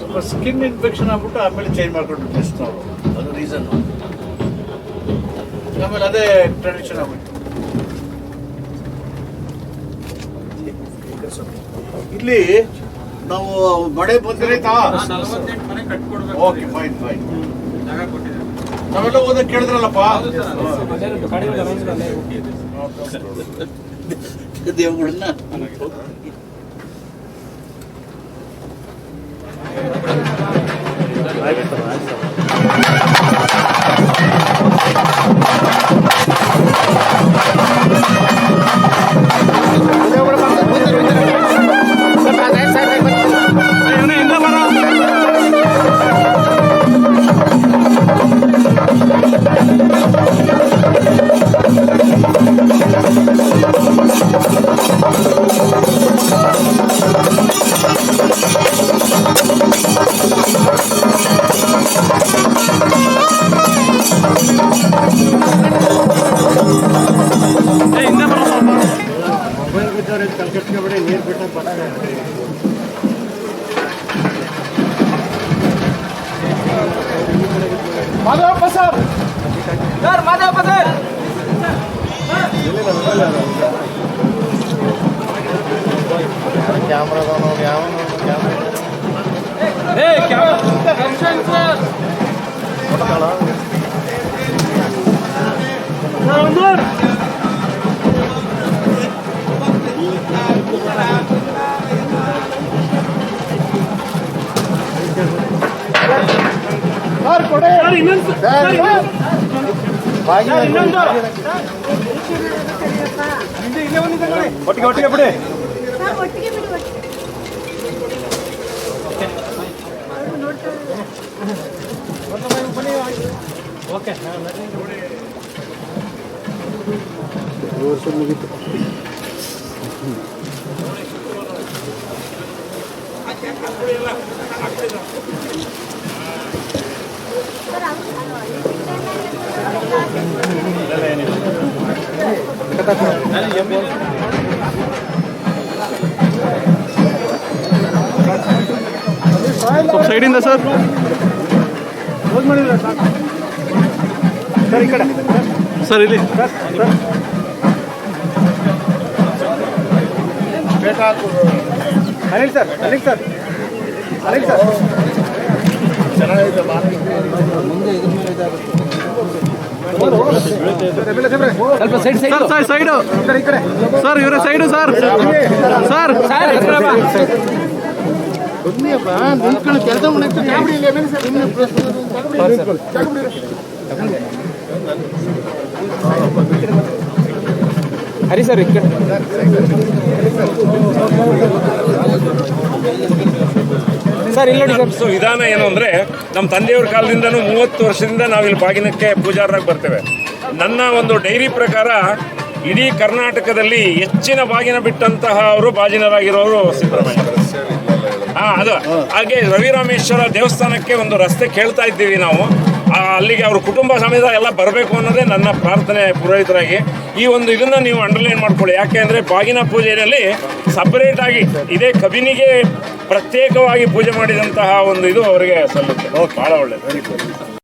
ತುಂಬ skin infection ಆಗ್ಬಿಟ್ಟು ಆಮೇಲೆ ಚೇಂಜ್ ಮಾಡ್ಕೊಂಡು ಟೆಸ್ಟ್ ನಾವು. ಅದು ರೀಸನ್ ಆಮೇಲೆ ಅದೇ ಟ್ರೆಡಿಷನ್ ಆಗ್ಬಿಟ್ಟು. ಇಲ್ಲಿ ನಾವು ಮಳೆ ಬಂದಿರೈತಾ ನಲವತ್ತೆಂಟು ಮನೆ ಕಟ್ಕೊಡ್ಬೇಕು ಓಕೆ ಫೈನ್ ಫೈನ್ ನಾವೆಲ್ಲ ಓದ ಕೇಳಿದ್ರಲ್ಲಪ್ಪ ದೇವಗಳನ್ನ माधव पसर. सर माधव पसर. कॅमेरा बनवून यावं कॅमेरा ಒಟ್ಟಿಗೆ ಬಿಡಿ ಒಟ್ಟಿಗೆ ಅವ್ರು ನೋಡ್ತಾರೆ ಸರ್, ಸ್ವಲ್ಪ ಸೈಡಿಂದ ಸರ್ ಸರ್ ಈ ಕಡೆ. ಸರ್ ಇಲ್ಲಿ. Anil sir Anil sir Anil sir ಸ್ವಲ್ಪ side side. Sir side. Sir ಇವರ ಸೈಡು ಸರ್. ಸರ್. ಕೆಲಸ ಹರಿ ಸರ್? ಈ ಕಡೆ ಸರ್ ಇಲ್ಲ ನೋಡಿ ಸರ್. ಸೊ ವಿಧಾನ ಏನು ಅಂದರೆ ನಮ್ಮ ತಂದೆಯವ್ರ ಕಾಲದಿಂದನೂ ಮೂವತ್ತು ವರ್ಷದಿಂದ ನಾವು ಇಲ್ಲಿ ಬಾಗಿನಕ್ಕೆ ಪೂಜಾರರಾಗಿ ಬರ್ತೇವೆ. ನನ್ನ ಒಂದು ಡೈರಿ ಪ್ರಕಾರ ಇಡೀ ಕರ್ನಾಟಕದಲ್ಲಿ ಹೆಚ್ಚಿನ ಬಾಗಿನ ಬಿಟ್ಟಂತಹ ಅವರು ಬಾಜಿನರಾಗಿರೋರು ಸಿದ್ದರಾಮಯ್ಯ. ಹಾ ಅದು. ಹಾಗೆ ರವಿರಾಮೇಶ್ವರ ದೇವಸ್ಥಾನಕ್ಕೆ ಒಂದು ರಸ್ತೆ ಕೇಳ್ತಾ ಇದ್ದೀವಿ ನಾವು. ಅಲ್ಲಿಗೆ ಅವ್ರ ಕುಟುಂಬ ಸಮೇತ ಎಲ್ಲ ಬರಬೇಕು ಅನ್ನೋದೇ ನನ್ನ ಪ್ರಾರ್ಥನೆ ಪುರೋಹಿತರಾಗಿ. ಈ ಒಂದು ಇದನ್ನ ನೀವು ಅಂಡರ್ಲೈನ್ ಮಾಡ್ಕೊಳ್ಳಿ. ಯಾಕೆ ಅಂದರೆ ಬಾಗಿನ ಪೂಜೆಯಲ್ಲಿ ಸಪರೇಟ್ ಆಗಿ ಇದೇ ಕಬಿನಿಗೆ ಪ್ರತ್ಯೇಕವಾಗಿ ಪೂಜೆ ಮಾಡಿದಂತಹ ಒಂದು ಇದು ಅವರಿಗೆ ಸಲ್ಲುತ್ತೆ. ಬಹಳ ಒಳ್ಳೆಯದು